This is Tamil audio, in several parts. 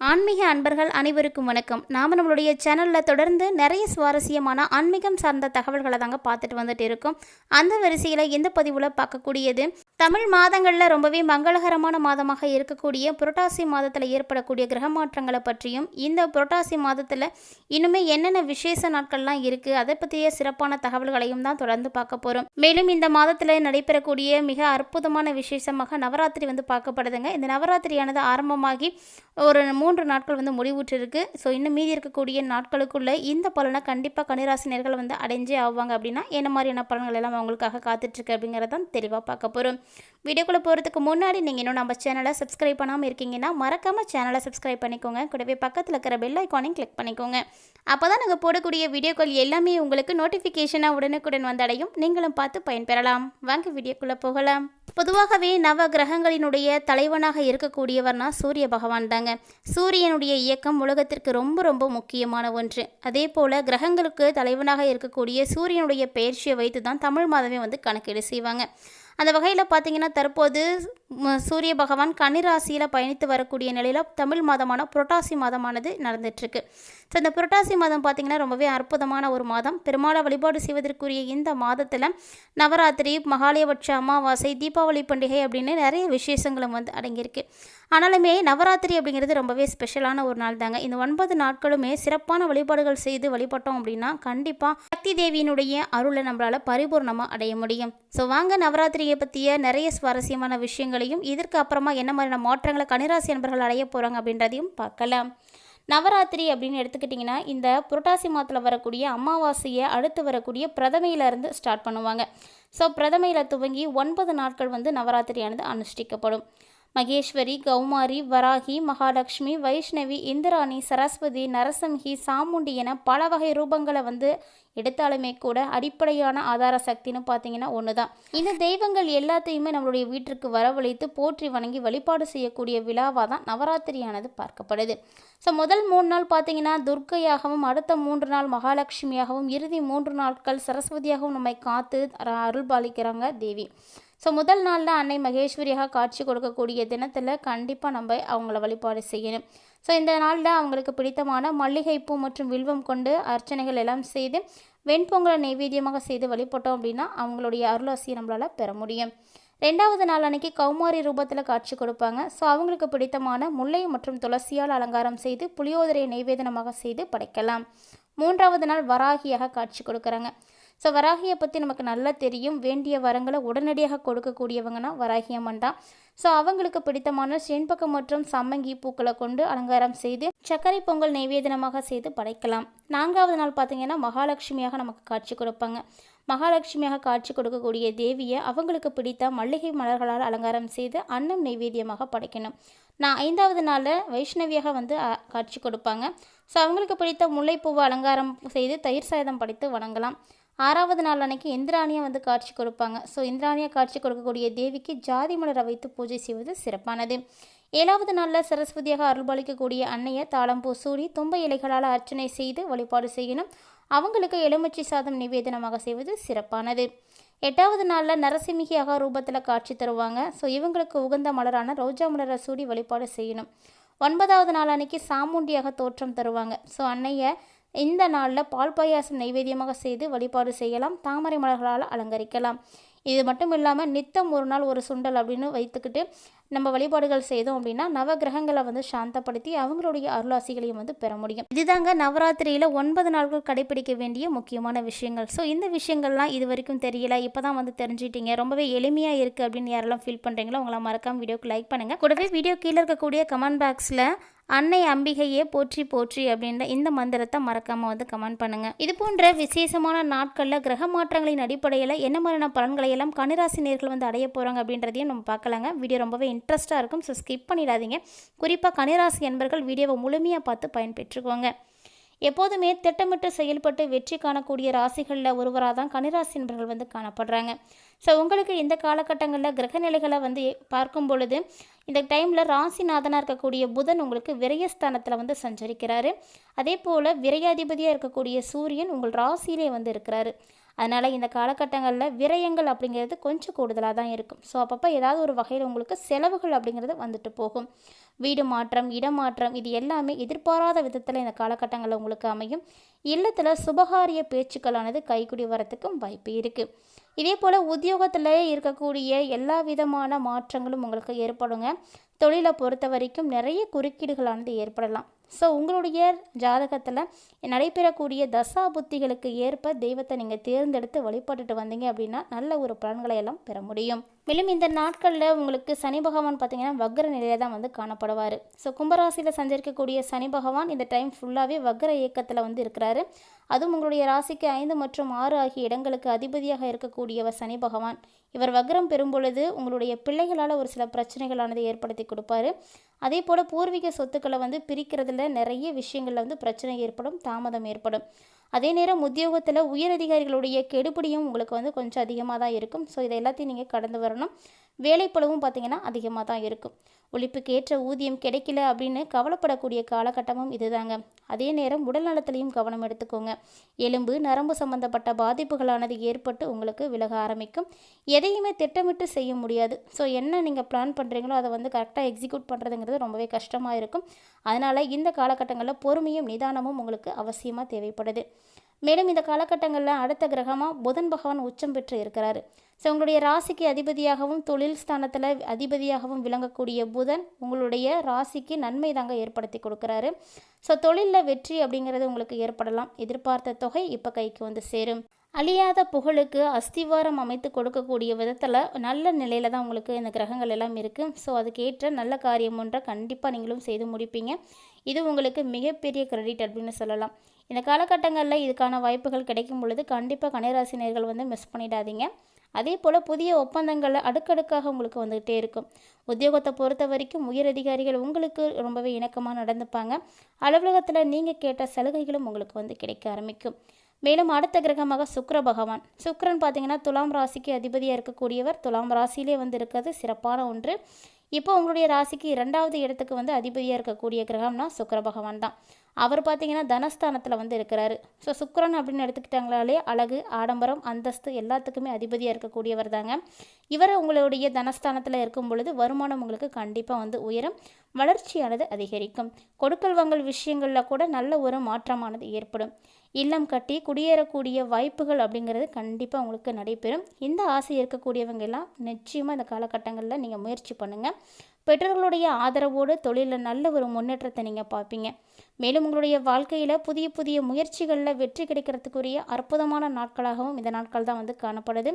ஆன்மீக அன்பர்கள் அனைவருக்கும் வணக்கம். நாம் நம்மளுடைய சேனலில் தொடர்ந்து நிறைய சுவாரஸ்யமான ஆன்மீகம் சார்ந்த தகவல்களை தாங்க பார்த்துட்டு வந்துட்டு இருக்கோம். அந்த வரிசையில் இந்த பதிவில் பார்க்கக்கூடியது தமிழ் மாதங்களில் ரொம்பவே மங்களகரமான மாதமாக இருக்கக்கூடிய புரட்டாசி மாதத்தில் ஏற்படக்கூடிய கிரக மாற்றங்களை பற்றியும் இந்த புரட்டாசி மாதத்தில் இன்னுமே என்னென்ன விசேஷ நாட்கள்லாம் இருக்குது அதை பற்றிய சிறப்பான தகவல்களையும் தான் தொடர்ந்து பார்க்க போகிறோம் மேலும் இந்த மாதத்தில் நடைபெறக்கூடிய மிக அற்புதமான விசேஷமாக நவராத்திரி வந்து பார்க்கப்படுதுங்க. இந்த நவராத்திரியானது ஆரம்பமாகி ஒரு மூன்று நாட்கள் வந்து முடிவுற்றிருக்கு. ஸோ இன்னும் மீதி இருக்கக்கூடிய நாட்களுக்குள்ளே இந்த பலனை கண்டிப்பாக கனிராசினியர்கள் வந்து அடைஞ்சே ஆவாங்க அப்படின்னா என்ன மாதிரியான பலன்கள் எல்லாம் அவங்களுக்காக காத்துட்ருக்கு அப்படிங்கிறதான் தெளிவாக பார்க்க போகிறோம் வீடியோக்குள்ளே போகிறதுக்கு முன்னாடி நீங்கள் இன்னும் நம்ம சேனலை சப்ஸ்கிரைப் பண்ணாமல் இருக்கீங்கன்னா மறக்காமல் சேனலை சப்ஸ்கிரைப் பண்ணிக்கோங்க. கூடவே பக்கத்தில் இருக்கிற பெல் ஐக்கானையும் கிளிக் பண்ணிக்கோங்க. அப்போ தான் நாங்கள் போடக்கூடிய வீடியோக்கள் எல்லாமே உங்களுக்கு நோட்டிஃபிகேஷனாக உடனுக்குடன் வந்தடையும். நீங்களும் பார்த்து பயன்பெறலாம். வாங்க வீடியோக்குள்ளே போகலாம். பொதுவாகவே நவ கிரகங்களினுடைய தலைவனாக இருக்கக்கூடியவர்னா சூரிய பகவான் தாங்க. சூரியனுடைய இயக்கம் உலகத்திற்கு ரொம்ப ரொம்ப முக்கியமான ஒன்று. அதே போல் கிரகங்களுக்கு தலைவனாக இருக்கக்கூடிய சூரியனுடைய பயிற்சியை வைத்து தான் தமிழ் மாதமே வந்து கணக்கீடு செய்வாங்க. அந்த வகையில் பார்த்தீங்கன்னா தற்போது சூரிய பகவான் கன்னிராசியில் பயணித்து வரக்கூடிய நிலையில் தமிழ் மாதமான புரட்டாசி மாதமானது நடந்துட்டுருக்கு. ஸோ இந்த புரட்டாசி மாதம் பார்த்திங்கன்னா ரொம்பவே அற்புதமான ஒரு மாதம். பெருமாளை வழிபாடு செய்வதற்குரிய இந்த மாதத்தில் நவராத்திரி மகாலயபட்ச அமாவாசை தீபாவளி பண்டிகை அப்படின்னு நிறைய விசேஷங்களும் வந்து அடங்கியிருக்கு. ஆனாலுமே நவராத்திரி அப்படிங்கிறது ரொம்பவே ஸ்பெஷலான ஒரு நாள் தாங்க இந்த ஒன்பது நாட்களுமே சிறப்பான வழிபாடுகள் செய்து வழிபட்டோம் அப்படின்னா கண்டிப்பாக சக்தி தேவியினுடைய அருளை நம்மளால் பரிபூர்ணமாக அடைய முடியும். ஸோ வாங்க நவராத்திரியை பற்றிய நிறைய சுவாரஸ்யமான விஷயங்களையும் இதற்கு அப்புறமா என்ன மாதிரியான மாற்றங்களை கணிராசி நண்பர்கள் அடைய போகிறாங்க அப்படின்றதையும் பார்க்கலாம். நவராத்திரி அப்படின்னு எடுத்துக்கிட்டிங்கன்னா இந்த புரட்டாசி மாதத்தில் வரக்கூடிய அமாவாசையை அடுத்து வரக்கூடிய பிரதமையிலேருந்து ஸ்டார்ட் பண்ணுவாங்க. ஸோ பிரதமையில் துவங்கி ஒன்பது நாட்கள் வந்து நவராத்திரியானது அனுஷ்டிக்கப்படும். மகேஸ்வரி கௌமாரி வராகி மகாலட்சுமி வைஷ்ணவி இந்திராணி சரஸ்வதி நரசிம்ஹி சாமுண்டி என பல வகை ரூபங்களை வந்து எடுத்தாலுமே கூட அடிப்படையான ஆதார சக்தின்னு பார்த்தீங்கன்னா ஒன்று தான் இந்த தெய்வங்கள் எல்லாத்தையுமே நம்மளுடைய வீட்டிற்கு வரவழைத்து போற்றி வணங்கி வழிபாடு செய்யக்கூடிய விழாவாக தான் நவராத்திரியானது பார்க்கப்படுது. ஸோ முதல் மூணு நாள் பார்த்தீங்கன்னா துர்க்கையாகவும் அடுத்த மூன்று நாள் மகாலட்சுமியாகவும் இறுதி மூன்று நாட்கள் சரஸ்வதியாகவும் நம்மை காத்து அர- அருள் பாலிக்கிறாங்க தேவி. ஸோ முதல் நாளில் அன்னை மகேஸ்வரியாக காட்சி கொடுக்கக்கூடிய தினத்தில் கண்டிப்பாக நம்ம அவங்கள வழிபாடு செய்யணும். ஸோ இந்த நாளில் அவங்களுக்கு பிடித்தமான மல்லிகைப்பூ மற்றும் வில்வம் கொண்டு அர்ச்சனைகள் எல்லாம் செய்து வெண்பொங்கலை நைவேத்தியமாக செய்து வழிபட்டோம் அப்படின்னா அவங்களுடைய அருளாசியை நம்மளால் பெற முடியும். ரெண்டாவது நாள் அன்னைக்கு கௌமாரி ரூபத்தில் காட்சி கொடுப்பாங்க. ஸோ அவங்களுக்கு பிடித்தமான முல்லை மற்றும் துளசியால் அலங்காரம் செய்து புளியோதரையை நைவேதனமாக செய்து படைக்கலாம். மூன்றாவது நாள் வராகியாக காட்சி கொடுக்குறாங்க. ஸோ வராகியை பற்றி நமக்கு நல்லா தெரியும். வேண்டிய வரங்களை உடனடியாக கொடுக்கக்கூடியவங்கன்னா வராகி அம்மன் தான். ஸோ அவங்களுக்கு பிடித்தமான செண்பக்கம் மற்றும் சம்மங்கி பூக்களை கொண்டு அலங்காரம் செய்து சர்க்கரை பொங்கல் நைவேதனமாக செய்து படைக்கலாம். நான்காவது நாள் பார்த்தீங்கன்னா மகாலட்சுமியாக நமக்கு காட்சி கொடுப்பாங்க. மகாலட்சுமியாக காட்சி கொடுக்கக்கூடிய தேவியை அவங்களுக்கு பிடித்த மல்லிகை மலர்களால் அலங்காரம் செய்து அன்னம் நைவேத்தியமாக படைக்கணும். நான் ஐந்தாவது நாளில் வைஷ்ணவியாக வந்து காட்சி கொடுப்பாங்க. ஸோ அவங்களுக்கு பிடித்த முல்லைப்பூவை அலங்காரம் செய்து தயிர் சாதம் படைத்து வணங்கலாம். ஆறாவது நாள் அன்னைக்கு இந்திராணியை வந்து காட்சி கொடுப்பாங்க. ஸோ இந்திராணியை காட்சி கொடுக்கக்கூடிய தேவிக்கு ஜாதி மலரை வைத்து பூஜை செய்வது சிறப்பானது. ஏழாவது நாளில் சரஸ்வதியாக அருள்பாலிக்கக்கூடிய அன்னையை தாளம்பூ சூடி தும்ப இலைகளால் அர்ச்சனை செய்து வழிபாடு செய்யணும். அவங்களுக்கு எலுமிச்சை சாதம் நிவேதனமாக செய்வது சிறப்பானது. எட்டாவது நாளில் நரசிம்மிகியாக ரூபத்தில் காட்சி தருவாங்க. ஸோ இவங்களுக்கு உகந்த மலரான ரோஜா மலரை சூடி வழிபாடு செய்யணும். ஒன்பதாவது நாள் அன்னைக்கு சாமுண்டியாக தோற்றம் தருவாங்க. ஸோ அன்னையை இந்த நாளில் பால் பாயாசம் நைவேத்தியமாக செய்து வழிபாடு செய்யலாம் தாமரை மலர்களால் அலங்கரிக்கலாம். இது மட்டும் இல்லாமல் நித்தம் ஒரு நாள் ஒரு சுண்டல் அப்படின்னு வைத்துக்கிட்டு நம்ம வழிபாடுகள் செய்தோம் அப்படின்னா நவ கிரகங்களை வந்து சாந்தப்படுத்தி அவங்களுடைய அருளாசிகளையும் வந்து பெற முடியும். இதுதாங்க நவராத்திரியில் ஒன்பது நாட்கள் கடைபிடிக்க வேண்டிய முக்கியமான விஷயங்கள். ஸோ இந்த விஷயங்கள்லாம் இது வரைக்கும் தெரியல. இப்போ தான் வந்து தெரிஞ்சிட்டீங்க. ரொம்பவே எளிமையாக இருக்குது அப்படின்னு யாரெல்லாம் ஃபீல் பண்ணுறீங்களோ உங்களை மறக்காம வீடியோக்கு லைக் பண்ணுங்கள் கூடவே வீடியோ கீழே இருக்கக்கூடிய கமெண்ட் பாக்ஸில் அன்னை அம்பிகையே போற்றி போற்றி அப்படின்ற இந்த மந்திரத்தை மறக்காமல் வந்து கமெண்ட் பண்ணுங்கள் இது போன்ற விசேஷமான நாட்களில் கிரக மாற்றங்களின் அடிப்படையில் என்ன மாதிரியான பலன்களை எல்லாம் கனிராசி நேர்கள் வந்து அடைய போகிறாங்க அப்படின்றதையும் நம்ம பார்க்கலாங்க. வீடியோ ரொம்பவே இன்ட்ரெஸ்ட்டாக இருக்கும் ஸோ ஸ்கிப் பண்ணிடாதீங்க. குறிப்பாக கனிராசி என்பர்கள் வீடியோவை முழுமையாக பார்த்து பயன்பெற்றுக்கோங்க. எப்போதுமே திட்டமிட்டு செயல்பட்டு வெற்றி காணக்கூடிய ராசிகளில் ஒருவராக தான் கனிராசி என்பர்கள் வந்து காணப்படுறாங்க. ஸோ உங்களுக்கு இந்த காலகட்டங்களில் கிரகநிலைகளை வந்து பார்க்கும் பொழுது இந்த டைமில் ராசிநாதனாக இருக்கக்கூடிய புதன் உங்களுக்கு விரயஸ்தானத்தில் வந்து சஞ்சரிக்கிறாரு. அதே போல் விரயாதிபதியாக இருக்கக்கூடிய சூரியன் உங்கள் ராசியிலே வந்து இருக்கிறாரு. அதனால் இந்த காலகட்டங்களில் விரயங்கள் அப்படிங்கிறது கொஞ்சம் கூடுதலாக தான் இருக்கும். ஸோ அப்பப்போ ஏதாவது ஒரு வகையில் உங்களுக்கு செலவுகள் அப்படிங்கிறது வந்துட்டு போகும். வீடு மாற்றம் இடமாற்றம் இது எல்லாமே எதிர்பாராத விதத்தில் இந்த காலகட்டங்களில் உங்களுக்கு அமையும். இல்லத்தில் சுபகாரிய பேச்சுக்களானது கைக்குடி வரத்துக்கும் வாய்ப்பு இருக்குது இதே போல் உத்தியோகத்தில் இருக்கக்கூடிய எல்லா விதமான மாற்றங்களும் உங்களுக்கு ஏற்படுங்க. தொழிலை பொறுத்த வரைக்கும் நிறைய குறுக்கீடுகளானது ஏற்படலாம். ஸோ உங்களுடைய ஜாதகத்தில் நடைபெறக்கூடிய தசா புத்திகளுக்கு ஏற்ப தெய்வத்தை நீங்கள் தேர்ந்தெடுத்து வழிபட்டுட்டு வந்தீங்க அப்படின்னா நல்ல ஒரு பலன்களை எல்லாம் பெற முடியும். மேலும் இந்த நாட்களில் உங்களுக்கு சனி பகவான் பார்த்திங்கன்னா வக்ர நிலையில தான் வந்து காணப்படுவார். ஸோ கும்பராசியில் சஞ்சரிக்கக்கூடிய சனி பகவான் இந்த டைம் ஃபுல்லாகவே வக்ர இயக்கத்தில் வந்து இருக்கிறாரு. அதுவும் உங்களுடைய ராசிக்கு ஐந்து மற்றும் ஆறு ஆகிய இடங்களுக்கு அதிபதியாக இருக்கக்கூடியவர் சனி பகவான். இவர் வக்ரம் பெறும் பொழுது உங்களுடைய பிள்ளைகளால் ஒரு சில பிரச்சனைகளானது ஏற்படுத்தி கொடுப்பாரு. அதே போல் பூர்வீக சொத்துக்களை வந்து பிரிக்கிறதுல நிறைய விஷயங்களில் வந்து பிரச்சனை ஏற்படும் தாமதம் ஏற்படும். அதே நேரம் உத்தியோகத்தில் உயரதிகாரிகளுடைய கெடுபிடியும் உங்களுக்கு வந்து கொஞ்சம் அதிகமாக தான் இருக்கும். ஸோ இதை எல்லாத்தையும் நீங்கள் கடந்து வரணும். வேலைப்பளவும் பார்த்திங்கன்னா அதிகமாக தான் இருக்கும். ஒழிப்புக்கு ஏற்ற ஊதியம் கிடைக்கல அப்படின்னு கவலைப்படக்கூடிய காலகட்டமும் இதுதாங்க. அதே நேரம் உடல் நலத்திலையும் கவனம் எடுத்துக்கோங்க. எலும்பு நரம்பு சம்பந்தப்பட்ட பாதிப்புகளானது ஏற்பட்டு உங்களுக்கு விலக ஆரம்பிக்கும். எதையுமே திட்டமிட்டு செய்ய முடியாது. ஸோ என்ன நீங்கள் பிளான் பண்ணுறீங்களோ அதை வந்து கரெக்டாக எக்ஸிக்யூட் பண்ணுறதுங்கிறது ரொம்பவே கஷ்டமாக இருக்கும். அதனால் இந்த காலகட்டங்களில் பொறுமையும் நிதானமும் உங்களுக்கு அவசியமாக தேவைப்படுது. மேலும் இந்த காலகட்டங்களில் அடுத்த கிரகமாக புதன் பகவான் உச்சம் பெற்று இருக்கிறாரு. ஸோ உங்களுடைய ராசிக்கு அதிபதியாகவும் தொழில் ஸ்தானத்தில் அதிபதியாகவும் விளங்கக்கூடிய புதன் உங்களுடைய ராசிக்கு நன்மை தாங்க ஏற்படுத்தி கொடுக்குறாரு. ஸோ தொழிலில் வெற்றி அப்படிங்கிறது உங்களுக்கு ஏற்படலாம். எதிர்பார்த்த தொகை இப்போ கைக்கு வந்து சேரும். அழியாத புகழுக்கு அஸ்திவாரம் அமைத்து கொடுக்கக்கூடிய விதத்தில் நல்ல நிலையில் தான் உங்களுக்கு இந்த கிரகங்கள் எல்லாம் இருக்குது ஸோ அதுக்கேற்ற நல்ல காரியம் ஒன்றை கண்டிப்பாக நீங்களும் செய்து முடிப்பீங்க. இது உங்களுக்கு மிகப்பெரிய கிரெடிட் அப்படின்னு சொல்லலாம். இந்த காலகட்டங்களில் இதுக்கான வாய்ப்புகள் கிடைக்கும் பொழுது கண்டிப்பாக கன்னிராசினியர்கள் வந்து மிஸ் பண்ணிடாதீங்க. அதே போல் புதிய ஒப்பந்தங்கள் அடுக்கடுக்காக உங்களுக்கு வந்துகிட்டே இருக்கும். உத்தியோகத்தை பொறுத்த வரைக்கும் உயர் அதிகாரிகள் உங்களுக்கு ரொம்பவே இணக்கமாக நடந்துப்பாங்க. அலுவலகத்தில் நீங்கள் கேட்ட சலுகைகளும் உங்களுக்கு வந்து கிடைக்க ஆரம்பிக்கும். மேலும் அடுத்த கிரகமாக சுக்கர பகவான். சுக்கரன் பார்த்தீங்கன்னா துலாம் ராசிக்கு அதிபதியாக இருக்கக்கூடியவர். துலாம் ராசியிலே வந்து இருக்கிறது சிறப்பான ஒன்று. இப்போ உங்களுடைய ராசிக்கு இரண்டாவது இடத்துக்கு வந்து அதிபதியாக இருக்கக்கூடிய கிரகம்னா சுக்கர பகவான் தான். அவர் பார்த்தீங்கன்னா தனஸ்தானத்தில் வந்து இருக்கிறாரு. ஸோ சுக்கரன் அப்படின்னு எடுத்துக்கிட்டாங்களாலே அழகு ஆடம்பரம் அந்தஸ்து எல்லாத்துக்குமே அதிபதியாக இருக்கக்கூடியவர் தாங்க. இவர் உங்களுடைய தனஸ்தானத்தில் இருக்கும் பொழுது வருமானம் உங்களுக்கு கண்டிப்பாக வந்து உயரும். வளர்ச்சியானது அதிகரிக்கும். கொடுக்கல் வாங்கல் விஷயங்களில் கூட நல்ல ஒரு மாற்றமானது ஏற்படும். இல்லம் கட்டி குடியேறக்கூடிய வாய்ப்புகள் அப்படிங்கிறது கண்டிப்பாக உங்களுக்கு நடைபெறும். இந்த ஆசை இருக்கக்கூடியவங்க எல்லாம் நிச்சயமாக இந்த காலகட்டங்களில் நீங்கள் முயற்சி பண்ணுங்கள் பெற்றோர்களுடைய ஆதரவோடு தொழிலில் நல்ல ஒரு முன்னேற்றத்தை நீங்கள் பார்ப்பீங்க. மேலும் உங்களுடைய வாழ்க்கையில் புதிய புதிய முயற்சிகளில் வெற்றி கிடைக்கிறதுக்குரிய அற்புதமான நாட்களாகவும் இந்த நாட்கள் தான் வந்து காணப்படுது.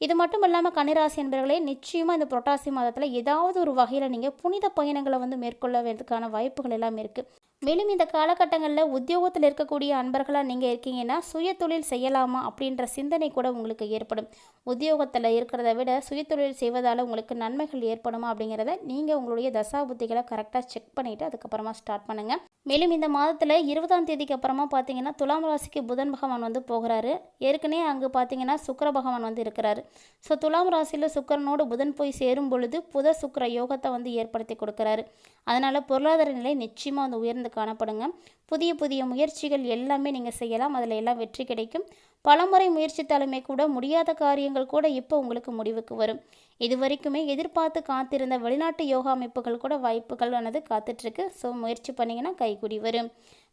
இது மட்டும் இல்லாமல் கன்னிராசி என்பவர்களே நிச்சயமாக இந்த புரட்டாசி மாதத்தில் ஏதாவது ஒரு வகையில் நீங்கள் புனித பயணங்களை வந்து மேற்கொள்ளறதுக்கான வாய்ப்புகள் எல்லாம் இருக்குது மேலும் இந்த காலகட்டங்களில் உத்தியோகத்தில் இருக்கக்கூடிய அன்பர்களாக நீங்கள் இருக்கீங்கன்னா சுய தொழில் செய்யலாமா அப்படின்ற சிந்தனை கூட உங்களுக்கு ஏற்படும். உத்தியோகத்தில் இருக்கிறத விட சுய தொழில் செய்வதால் உங்களுக்கு நன்மைகள் ஏற்படுமா அப்படிங்கிறத நீங்கள் உங்களுடைய தசாபுத்திகளை கரெக்டாக செக் பண்ணிவிட்டு அதுக்கப்புறமா ஸ்டார்ட் பண்ணுங்கள் மேலும் இந்த மாதத்தில் இருபதாம் தேதிக்கு அப்புறமா பார்த்தீங்கன்னா துலாம் ராசிக்கு புதன் பகவான் வந்து போகிறாரு. ஏற்கனவே அங்கே பார்த்தீங்கன்னா சுக்கர பகவான் வந்து இருக்கிறாரு. ஸோ துலாம் ராசியில் சுக்கரனோடு புதன் போய் சேரும் பொழுது புத சுக்கர யோகத்தை வந்து ஏற்படுத்தி கொடுக்குறாரு. அதனால் பொருளாதார நிலை நிச்சயமாக வந்து உயர்ந்து காணப்படுங்க. புதிய புதிய முயற்சிகள் எல்லாமே நீங்கள் செய்யலாம். அதில் எல்லாம் வெற்றி கிடைக்கும். பலமுறை முயற்சித்தாலுமே கூட முடியாத காரியங்கள் கூட இப்போ உங்களுக்கு முடிவுக்கு வரும். இது வரைக்குமே எதிர்பார்த்து காத்திருந்த வெளிநாட்டு யோகா அமைப்புகள் கூட வாய்ப்புகள் ஆனது காத்துட்ருக்கு. ஸோ முயற்சி பண்ணிங்கன்னா கைக்குடி வரும்.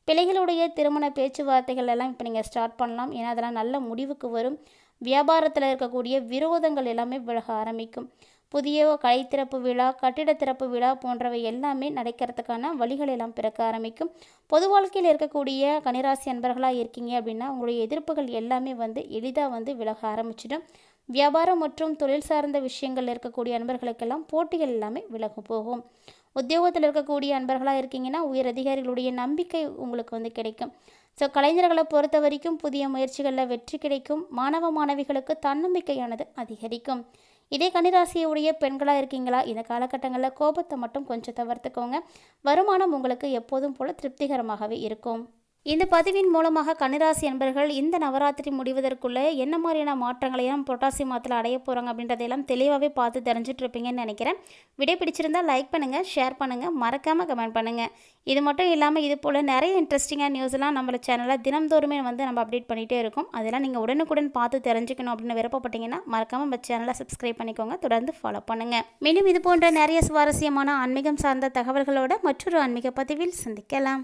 பிள்ளைகளுடைய திருமண பேச்சுவார்த்தைகள் எல்லாம் இப்போ நீங்கள் ஸ்டார்ட் பண்ணலாம். ஏன்னா அதெல்லாம் நல்ல முடிவுக்கு வரும். வியாபாரத்தில் இருக்கக்கூடிய விரோதங்கள் எல்லாமே விலக ஆரம்பிக்கும். புதிய கலைத்திறப்பு விழா கட்டிட திறப்பு விழா போன்றவை எல்லாமே நடக்கிறதுக்கான வழிகள் எல்லாம் பிறக்க ஆரம்பிக்கும். பொது வாழ்க்கையில் இருக்கக்கூடிய கனிராசி அன்பர்களாக இருக்கீங்க அப்படின்னா உங்களுடைய எதிர்ப்புகள் எல்லாமே வந்து எளிதாக வந்து விலக ஆரம்பிச்சிடும். வியாபாரம் மற்றும் தொழில் சார்ந்த விஷயங்கள் இருக்கக்கூடிய அன்பர்களுக்கெல்லாம் போட்டிகள் எல்லாமே விலக போகும். உத்தியோகத்தில் இருக்கக்கூடிய அன்பர்களாக இருக்கீங்கன்னா உயர் அதிகாரிகளுடைய நம்பிக்கை உங்களுக்கு வந்து கிடைக்கும். ஸோ கலைஞர்களை பொறுத்த வரைக்கும் புதிய முயற்சிகளில் வெற்றி கிடைக்கும். மாணவ மாணவிகளுக்கு தன்னம்பிக்கையானது அதிகரிக்கும். இதே கன்னிராசியுடைய பெண்களாக இருக்கீங்களா? இந்த காலகட்டங்களில் கோபத்தை மட்டும் கொஞ்சம் தவிர்த்துக்கோங்க. வருமானம் உங்களுக்கு எப்போதும் போல் திருப்திகரமாகவே இருக்கும். இந்த பதிவின் மூலமாக கன்னிராசி என்பர்கள் இந்த நவராத்திரி முடிவதற்குள்ளே என்ன மாதிரியான மாற்றங்களையும் புரட்டாசி மாதத்தில் அடைய போகிறாங்க அப்படின்றதையெல்லாம் தெளிவாகவே பார்த்து தெரிஞ்சுட்டு இருப்பீங்கன்னு நினைக்கிறேன். விடை பிடிச்சிருந்தால் லைக் பண்ணுங்கள் ஷேர் பண்ணுங்கள் மறக்காமல் கமெண்ட் பண்ணுங்கள் இது மட்டும் இல்லாமல் இது போல் நிறைய இன்ட்ரெஸ்டிங்காக நியூஸ்லாம் நம்மள சேனலில் தினம்தோறுமே வந்து நம்ம அப்டேட் பண்ணிகிட்டே இருக்கோம். அதெல்லாம் நீங்கள் உடனுக்குடன் பார்த்து தெரிஞ்சுக்கணும் அப்படின்னு விருப்பப்பட்டீங்கன்னா மறக்காமல் நம்ம சேனலை சப்ஸ்கிரைப் பண்ணிக்கோங்க. தொடர்ந்து ஃபாலோ பண்ணுங்கள் மீண்டும் இது போன்ற நிறைய சுவாரஸ்யமான ஆன்மீகம் சார்ந்த தகவல்களோட மற்றொரு ஆன்மீக பதிவில் சந்திக்கலாம்.